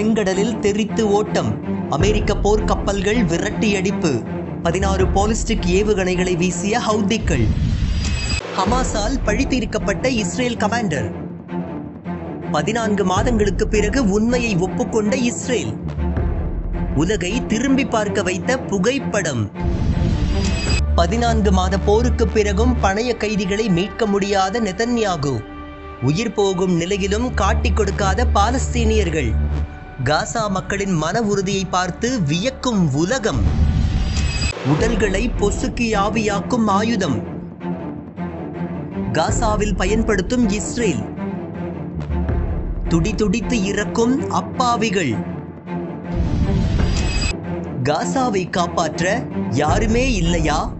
செங்கடலில் தெரித்து ஓட்டம். அமெரிக்க போர்க்கப்பல்கள் விரட்டியடிப்பு. பதினாறு போலிஸ்டிக் ஏவுகணைகளை வீசிய ஹவுதிக்கள். ஹமாஸால் பழித்தீர்க்கப்பட்ட இஸ்ரேல் கமாண்டர். பதினான்கு மாதங்களுக்கு பிறகு உண்மையை ஒப்புக்கொண்ட இஸ்ரேல். உலகை திரும்பி பார்க்க வைத்த புகைப்படம். பதினான்கு மாத போருக்கு பிறகும் பணைய கைதிகளை மீட்க முடியாத நெதன்யாகு. உயிர் போகும் நிலையிலும் காட்டிக் கொடுக்காத பாலஸ்தீனியர்கள். காசா மக்களின் மன உறுதியை பார்த்து வியக்கும் உலகம். உடல்களை பொசுக்கி ஆவியாக்கும் ஆயுதம். காசாவில் பயன்படுத்தும் இஸ்ரேல். துடி துடித்து இறக்கும் அப்பாவிகள். காசாவை காப்பாற்ற யாருமே இல்லையா?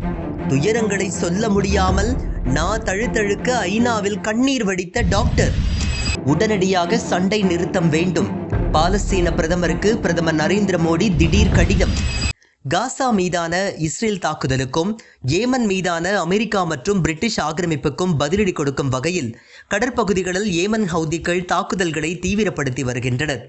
துயரங்களை சொல்ல முடியாமல் நான் தழுத்தழுக்க ஐநாவில் கண்ணீர் வடித்த டாக்டர். உடனடியாக சண்டை நிறுத்தம் வேண்டும். பாலஸ்தீன பிரதமருக்கு பிரதமர் நரேந்திர மோடி திடீர் கடிதம். காசா மீதான இஸ்ரேல் தாக்குதலுக்கும் ஏமன் மீதான அமெரிக்கா மற்றும் பிரிட்டிஷ் ஆக்கிரமிப்புக்கும் பதிலடி கொடுக்கும் வகையில் கடற்பகுதிகளில் ஏமன் ஹவுதிகள் தாக்குதல்களை தீவிரப்படுத்தி வருகின்றனர்.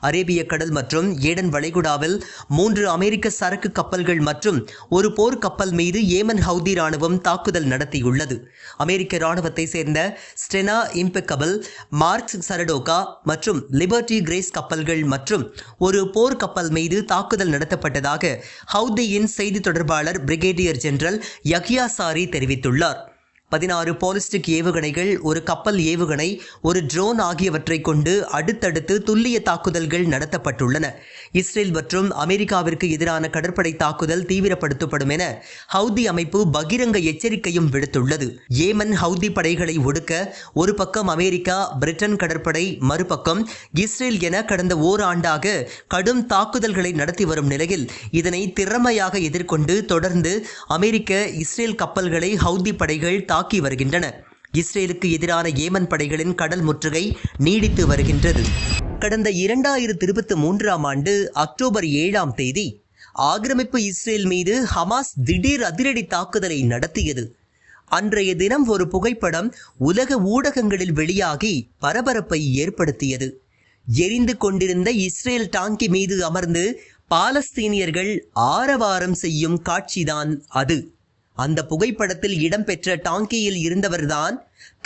அரேபிய கடல் மற்றும் ஏடன் வளைகுடாவில் மூன்று அமெரிக்க சரக்கு கப்பல்கள் மற்றும் ஒரு போர் கப்பல் மீது ஏமன் ஹவுதி ராணுவம் தாக்குதல் நடத்தியுள்ளது. அமெரிக்க ராணுவத்தை சேர்ந்த ஸ்டெனா இம்பெக்கபிள் மார்க்ஸ் சரடோகா மற்றும் லிபர்டி கிரேஸ் கப்பல்கள் மற்றும் ஒரு போர் கப்பல் மீது தாக்குதல் நடத்தப்பட்டதாக ஹவுதியின் செய்தி தொடர்பாளர் பிரிகேடியர் ஜெனரல் யஹ்யா சாரி தெரிவித்துள்ளார். பதினாறு போலிஸ்டிக் ஏவுகணைகள் ஒரு கப்பல் ஏவுகணை ஒரு ட்ரோன் ஆகியவற்றை கொண்டு அடுத்தடுத்து துல்லிய தாக்குதல்கள் நடத்தப்பட்டுள்ளன. இஸ்ரேல் மற்றும் அமெரிக்காவிற்கு எதிரான கடற்படை தாக்குதல் தீவிரப்படுத்தப்படும் என ஹவுதி அமைப்பு பகிரங்க எச்சரிக்கையும் விடுத்துள்ளது. ஏமன் ஹவுதி படைகளை ஒடுக்க ஒரு பக்கம் அமெரிக்கா பிரிட்டன் கடற்படை மறுபக்கம் இஸ்ரேல் என கடந்த ஓராண்டாக கடும் தாக்குதல்களை நடத்தி வரும் நிலையில் இதனை திறமையாக எதிர்கொண்டு தொடர்ந்து அமெரிக்க இஸ்ரேல் கப்பல்களை ஹவுதி படைகள் தாக்கி வருகின்றன இஸ்ரேலுக்கு எதிரான ஏமன் படைகளின் கடல் முற்றுகை நீடித்து வருகின்றது. கடந்த இரண்டாயிரத்தி இருபத்தி மூன்றாம் ஆண்டு அக்டோபர் ஏழாம் தேதி ஆக்கிரமிப்பு இஸ்ரேல் மீது ஹமாஸ் திடீர் அதிரடி தாக்குதலை நடத்தியது. அன்றைய தினம் ஒரு புகைப்படம் உலக ஊடகங்களில் வெளியாகி பரபரப்பை ஏற்படுத்தியது. எரிந்து கொண்டிருந்த இஸ்ரேல் டாங்கி மீது அமர்ந்து பாலஸ்தீனியர்கள் ஆரவாரம் செய்யும் காட்சிதான் அது. அந்த புகைப்படத்தில் இடம்பெற்ற டாங்கியில் இருந்தவர்தான்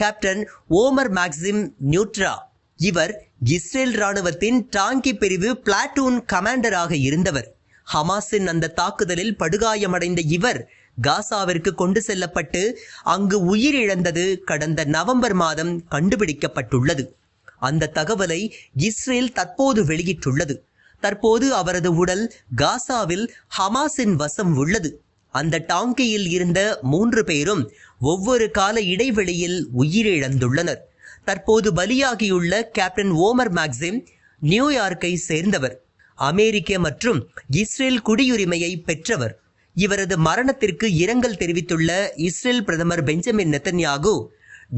கேப்டன் ஓமர் மேக்சிம் நியூட்ரா. இவர் இஸ்ரேல் ராணுவத்தின் டாங்கி பிரிவு பிளாட்டூன் கமாண்டராக இருந்தவர். ஹமாஸின் அந்த தாக்குதலில் படுகாயமடைந்த இவர் காசாவிற்கு கொண்டு செல்லப்பட்டு அங்கு உயிரிழந்தது கடந்த நவம்பர் மாதம் கண்டுபிடிக்கப்பட்டுள்ளது. அந்த தகவலை இஸ்ரேல் தற்போது வெளியிட்டுள்ளது. தற்போது அவரது உடல் காசாவில் ஹமாஸின் வசம் உள்ளது. அந்த டாங்கியில் இருந்த மூன்று பேரும் ஒவ்வொரு கால இடைவெளியில் உயிரிழந்துள்ளனர். தற்போது பலியாகியுள்ள கேப்டன் ஓமர் மேக்சிம் நியூயார்க்கை சேர்ந்தவர். அமெரிக்க மற்றும் இஸ்ரேல் குடியுரிமையை பெற்றவர். இவரது மரணத்திற்கு இரங்கல் தெரிவித்துள்ள இஸ்ரேல் பிரதமர் பெஞ்சமின் நெத்தன்யாகு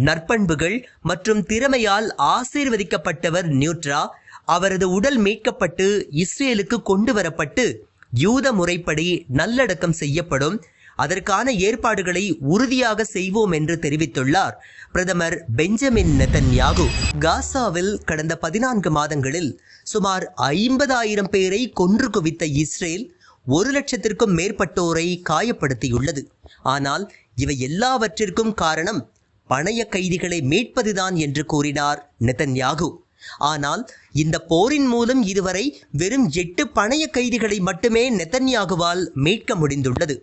நற்பண்புகள் மற்றும் திறமையால் ஆசீர்வதிக்கப்பட்டவர் நியூட்ரா அவரது உடல் மீட்கப்பட்டு இஸ்ரேலுக்கு கொண்டு வரப்பட்டு யூத முறைப்படி நல்லடக்கம் செய்யப்படும். அதற்கான ஏற்பாடுகளை உறுதியாக செய்வோம் என்று தெரிவித்துள்ளார். பிரதமர் பெஞ்சமின் நெதன்யாகு காசாவில் கடந்த பதினான்கு மாதங்களில் சுமார் ஐம்பதாயிரம் பேரை கொன்று குவித்த இஸ்ரேல் ஒரு லட்சத்திற்கும் மேற்பட்டோரை காயப்படுத்தியுள்ளது. ஆனால் இவை எல்லாவற்றிற்கும் காரணம் பணைய கைதிகளை மீட்பதுதான் என்று கூறினார் நெதன்யாகு ஆனால் இந்த போரின் மூலம் இதுவரை வெறும் எட்டு பணைய கைதிகளை மட்டுமே நெதன்யாகுவால் மீட்க முடிந்துள்ளது.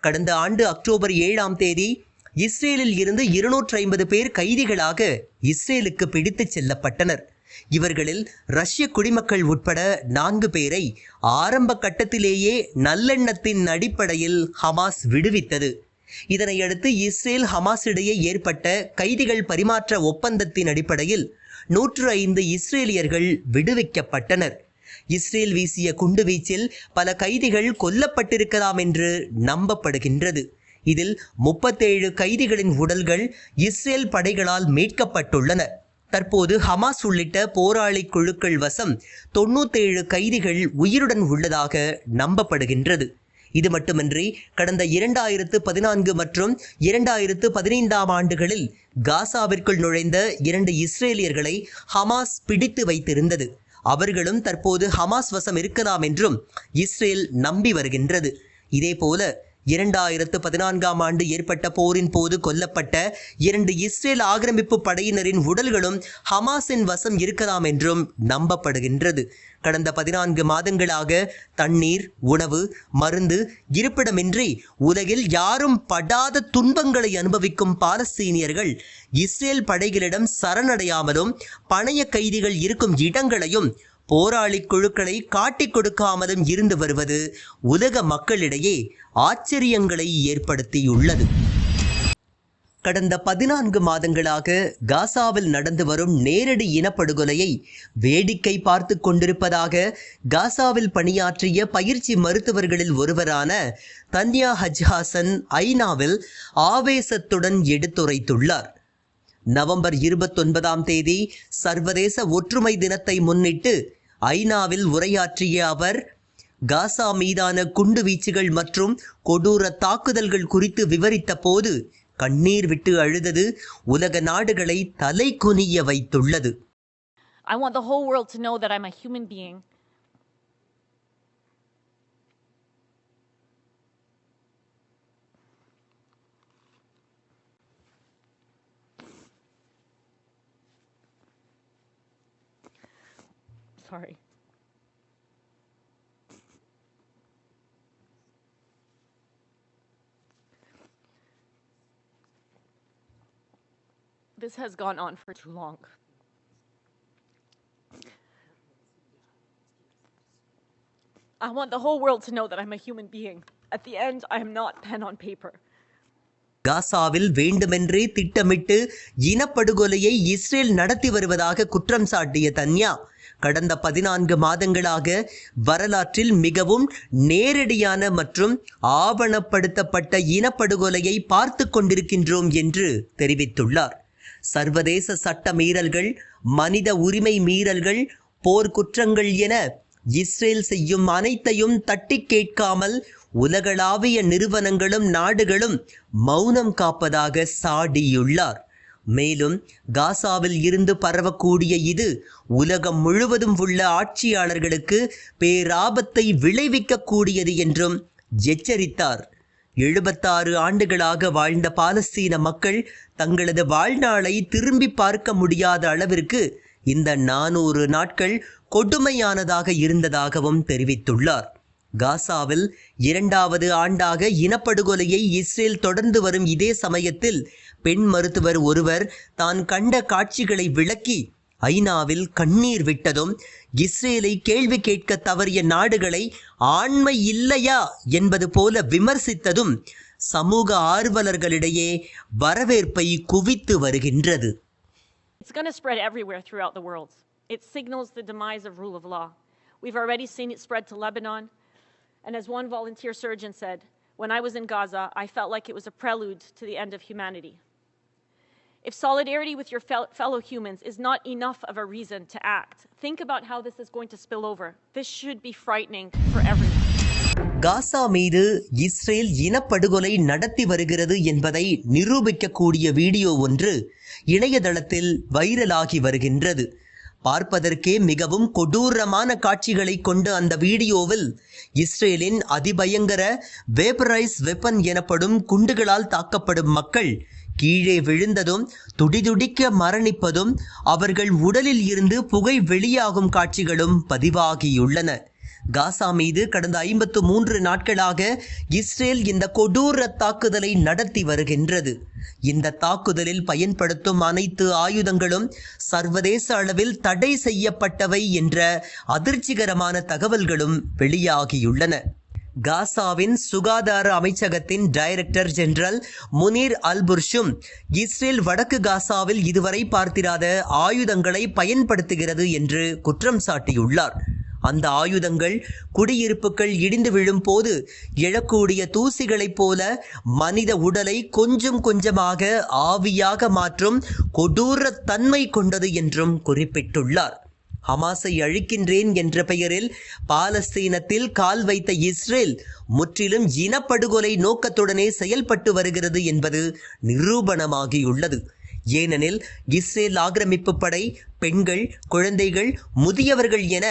கடந்த ஆண்டு அக்டோபர் ஏழாம் தேதி இஸ்ரேலில் இருந்து இருநூற்றி ஐம்பது பேர் கைதிகளாக இஸ்ரேலுக்கு பிடித்துச் செல்லப்பட்டனர். இவர்களில் ரஷ்ய குடிமக்கள் உட்பட நான்கு பேரை ஆரம்ப கட்டத்திலேயே நல்லெண்ணத்தின் அடிப்படையில் ஹமாஸ் விடுவித்தது. இதனையடுத்து இஸ்ரேல் ஹமாஸ் இடையே ஏற்பட்ட கைதிகள் பரிமாற்ற ஒப்பந்தத்தின் அடிப்படையில் நூற்று ஐந்து இஸ்ரேலியர்கள் விடுவிக்கப்பட்டனர். இஸ்ரேல் வீசிய குண்டுவீச்சில் பல கைதிகள் கொல்லப்பட்டிருக்கலாம் என்று நம்பப்படுகின்றது. இதில் முப்பத்தேழு கைதிகளின் உடல்கள் இஸ்ரேல் படைகளால் மீட்கப்பட்டுள்ளன. தற்போது ஹமாஸ் உள்ளிட்ட போராளி குழுக்கள் வசம் தொண்ணூத்தேழு கைதிகள் உயிருடன் உள்ளதாக நம்பப்படுகின்றது. இது மட்டுமின்றி கடந்த இரண்டாயிரத்து பதினான்கு மற்றும் இரண்டாயிரத்து பதினைந்தாம் ஆண்டுகளில் காசாவிற்குள் நுழைந்த இரண்டு இஸ்ரேலியர்களை ஹமாஸ் பிடித்து வைத்திருந்தது. அவர்களும் தற்போது ஹமாஸ் வசம் இருக்கலாம் என்றும் இஸ்ரேல் நம்பி வருகின்றது. இதேபோல இரண்டாயிரத்து பதினான்காம் ஆண்டு ஏற்பட்ட போரின் போது கொல்லப்பட்ட இரண்டு இஸ்ரேல் ஆக்கிரமிப்பு படையினரின் உடல்களும் ஹமாஸின் வசம் இருக்கலாம் என்றும் நம்பப்படுகின்றது. கடந்த பதினான்கு மாதங்களாக தண்ணீர் உணவு மருந்து இருப்பிடமின்றி உலகில் யாரும் படாத துன்பங்களை அனுபவிக்கும் பாலஸ்தீனியர்கள் இஸ்ரேல் படைகளிடம் சரணடையாமலும் பணைய கைதிகள் இருக்கும் இடங்களையும் போராளி குழுக்களை காட்டிக் கொடுக்காமலும் இருந்து வருவது உலக மக்களிடையே ஆச்சரியங்களை ஏற்படுத்தியுள்ளது. கடந்த பதினான்கு மாதங்களாக காசாவில் நடந்து வரும் நேரடி இனப்படுகொலையை வேடிக்கை பார்த்து கொண்டிருப்பதாக காசாவில் பணியாற்றிய பயிற்சி மருத்துவர்களில் ஒருவரான தன்யா ஹஜ்ஹாசன் ஐநாவில் ஆவேசத்துடன் எடுத்துரைத்துள்ளார். நவம்பர் இருபத்தொன்பதாம் தேதி சர்வதேச ஒற்றுமை தினத்தை முன்னிட்டு ஐநாவில் உரையாற்றிய அவர் காசா மீதான குண்டு வீச்சுகள் மற்றும் கொடூர தாக்குதல்கள் குறித்து விவரித்த போது கண்ணீர் விட்டு அழுதது உலக நாடுகளை தலை குனிய வைத்துள்ளது I want the whole world to know that I'm a human being. Sorry. This has gone on for too long. I want the whole world to know that I'm a human being. At the end, I am not pen on paper. காசாவில் வேண்டுமென்றே திட்டமிட்டு இனப்படுகொலையை Israel நடத்தி வருவதாக குற்றம் சாட்டிய தன்யா கடந்த பதினான்கு மாதங்களாக வரலாற்றில் மிகவும் நேரடியான மற்றும் ஆவணப்படுத்தப்பட்ட இனப்படுகொலையை பார்த்து கொண்டிருக்கின்றோம் என்று தெரிவித்துள்ளார். சர்வதேச சட்ட மீறல்கள் மனித உரிமை மீறல்கள் போர்க்குற்றங்கள் என இஸ்ரேல் செய்யும் அனைத்தையும் தட்டி கேட்காமல் உலகளாவிய நிறுவனங்களும் நாடுகளும் மௌனம் காப்பதாக சாடியுள்ளார். மேலும் காசாவில் இருந்து பரவக்கூடிய இது உலகம் முழுவதும் உள்ள ஆட்சியாளர்களுக்கு பேராபத்தை விளைவிக்கக்கூடியது என்றும் எச்சரித்தார். எழுபத்தாறு ஆண்டுகளாக வாழ்ந்த பாலஸ்தீன மக்கள் தங்களது வாழ்நாளை திரும்பி பார்க்க முடியாத அளவிற்கு இந்த நானூறு நாட்கள் கொடுமையானதாக இருந்ததாகவும் தெரிவித்துள்ளார். காசாவில் இரண்டாவது ஆண்டாக இனப்படுகொலையை இஸ்ரேல் தொடர்ந்து வரும் இதே சமயத்தில் பெண் மருத்துவர் ஒருவர் தான் கண்ட காட்சிகளை விளக்கி ஐநாவில் கண்ணீர் விட்டதும் இஸ்ரேலை கேள்வி கேட்க தவறிய நாடுகளை ஆண்மை இல்லையா என்பது போல விமர்சித்ததும் சமூக ஆர்வலர்களிடையே வரவேற்பை குவித்து வருகின்றது It's going to spread everywhere throughout the world. It signals the demise of rule of law. We've already seen it spread to Lebanon. And as one volunteer surgeon said, when I was in Gaza, I felt like it was a prelude to the end of humanity. If solidarity with your fellow humans is not enough of a reason to act, think about how this is going to spill over. This should be frightening for everyone. காசா மீது Israel இனப்படுகொலை நடத்தி வருகிறது என்பதை நிரூபிக்கக்கூடிய video ஒன்று இணையதளத்தில் வைரலாகி வருகின்றது பார்ப்பதற்கே மிகவும் கொடூரமான காட்சிகளை கொண்ட அந்த வீடியோவில் இஸ்ரேலின் அதிபயங்கர வேப்பரைஸ் வெப்பன் எனப்படும் குண்டுகளால் தாக்கப்படும் மக்கள் கீழே விழுந்ததும் துடிதுடிக்க மரணிப்பதும் அவர்கள் உடலில் இருந்து புகை வெளியாகும் காட்சிகளும் பதிவாகியுள்ளன. காசா மீது கடந்த ஐம்பத்து மூன்று நாட்களாக இஸ்ரேல் இந்த கொடூர தாக்குதலை நடத்தி வருகின்றது. இந்த தாக்குதலில் பயன்படுத்தும் அனைத்து ஆயுதங்களும் சர்வதேச அளவில் தடை செய்யப்பட்டவை என்ற அதிர்ச்சிகரமான தகவல்களும் வெளியாகியுள்ளன. காசாவின் சுகாதார அமைச்சகத்தின் டைரக்டர் ஜெனரல் முனீர் அல்புர்ஷும் இஸ்ரேல் வடக்கு காசாவில் இதுவரை பார்த்திராத ஆயுதங்களை பயன்படுத்துகிறது என்று குற்றம் சாட்டியுள்ளார். அந்த ஆயுதங்கள் குடியிருப்புகள் இடிந்து விழும் போது எழக்கூடிய தூசிகளைப் போல மனித உடலை கொஞ்சம் கொஞ்சமாக ஆவியாக மாற்றும் கொடூர தன்மை கொண்டது என்றும் குறிப்பிட்டுள்ளார். ஹமாஸை அழிக்கின்றேன் என்ற பெயரில் பாலஸ்தீனத்தில் கால் வைத்த இஸ்ரேல் முற்றிலும் இனப்படுகொலை நோக்கத்துடனே செயல்பட்டு வருகிறது என்பது நிரூபணமாகியுள்ளது. ஏனெனில் இஸ்ரேல் ஆக்கிரமிப்பு படை பெண்கள் குழந்தைகள் முதியவர்கள் என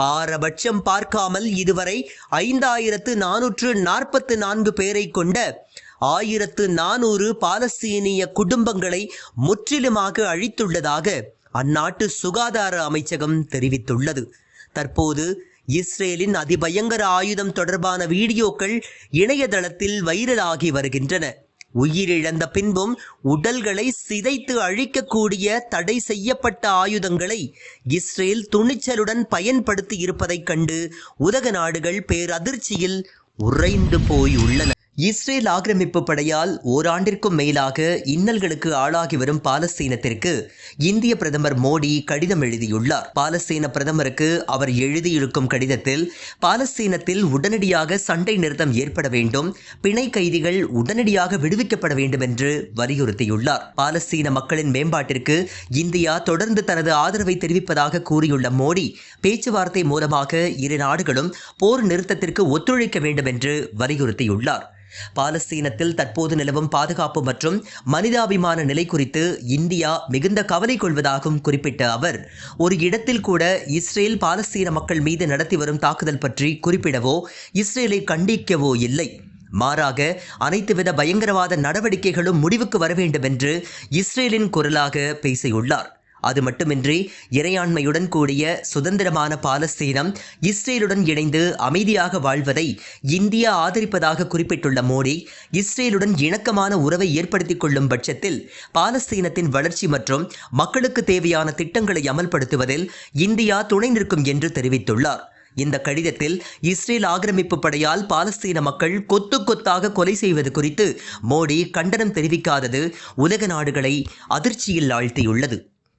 பாரபட்சம் பார்க்காமல் இதுவரை ஐந்தாயிரத்து நானூற்று நாற்பத்து நான்கு பேரை கொண்ட ஆயிரத்து நானூறு பாலஸ்தீனிய குடும்பங்களை முற்றிலுமாக அழித்துள்ளதாக அந்நாட்டு சுகாதார அமைச்சகம் தெரிவித்துள்ளது. தற்போது இஸ்ரேலின் அதிபயங்கர ஆயுதம் தொடர்பான வீடியோக்கள் இணையதளத்தில் வைரலாகி வருகின்றன. உயிரிழந்த பின்பும் உடல்களை சிதைத்து அழிக்கக்கூடிய தடை செய்யப்பட்ட ஆயுதங்களை இஸ்ரேல் துணிச்சலுடன் பயன்படுத்தி இருப்பதைக் கண்டு உலக நாடுகள் பேரதிர்ச்சியில் உறைந்து போயுள்ளன. இஸ்ரேல் ஆக்கிரமிப்பு படையால் ஓராண்டிற்கும் மேலாக இன்னல்களுக்கு ஆளாகி வரும் பாலஸ்தீனத்திற்கு இந்திய பிரதமர் மோடி கடிதம் எழுதியுள்ளார். பாலஸ்தீன பிரதமருக்கு அவர் எழுதியிருக்கும் கடிதத்தில் பாலஸ்தீனத்தில் உடனடியாக சண்டை நிறுத்தம் ஏற்பட வேண்டும் பிணை கைதிகள் உடனடியாக விடுவிக்கப்பட வேண்டும் என்று வலியுறுத்தியுள்ளார். பாலஸ்தீன மக்களின் மேம்பாட்டிற்கு இந்தியா தொடர்ந்து தனது ஆதரவை தெரிவிப்பதாக கூறியுள்ள மோடி பேச்சுவார்த்தை மூலமாக இரு நாடுகளும் போர் நிறுத்தத்திற்கு ஒத்துழைக்க வேண்டும் என்று வலியுறுத்தியுள்ளார். பாலஸ்தீனத்தில் தற்போது நிலவும் பாதுகாப்பு மற்றும் மனிதாபிமான நிலை குறித்து இந்தியா மிகுந்த கவலை கொள்வதாகவும் குறிப்பிட்ட அவர் ஒரு இடத்தில் கூட இஸ்ரேல் பாலஸ்தீன மக்கள் மீது நடத்தி வரும் தாக்குதல் பற்றி குறிப்பிடவோ இஸ்ரேலை கண்டிக்கவோ இல்லை. மாறாக அனைத்துவித பயங்கரவாத நடவடிக்கைகளும் முடிவுக்கு வர வேண்டும் என்று இஸ்ரேலின் குரலாக பேசியுள்ளார். அது மட்டுமின்றி இறையாண்மையுடன் கூடிய சுதந்திரமான பாலஸ்தீனம் இஸ்ரேலுடன் இணைந்து அமைதியாக வாழ்வதை இந்தியா ஆதரிப்பதாக குறிப்பிட்டுள்ள மோடி இஸ்ரேலுடன் இணக்கமான உறவை ஏற்படுத்திக் கொள்ளும் பட்சத்தில் பாலஸ்தீனத்தின் வளர்ச்சி மற்றும் மக்களுக்கு தேவையான திட்டங்களை அமல்படுத்துவதில் இந்தியா துணை நிற்கும் என்று தெரிவித்துள்ளார். இந்த கடிதத்தில் இஸ்ரேல் ஆக்கிரமிப்பு படையால் பாலஸ்தீன மக்கள் கொத்து கொத்தாக கொலை செய்வது குறித்து மோடி கண்டனம் தெரிவிக்காதது உலக நாடுகளை அதிர்ச்சியில் ஆழ்த்தியுள்ளது.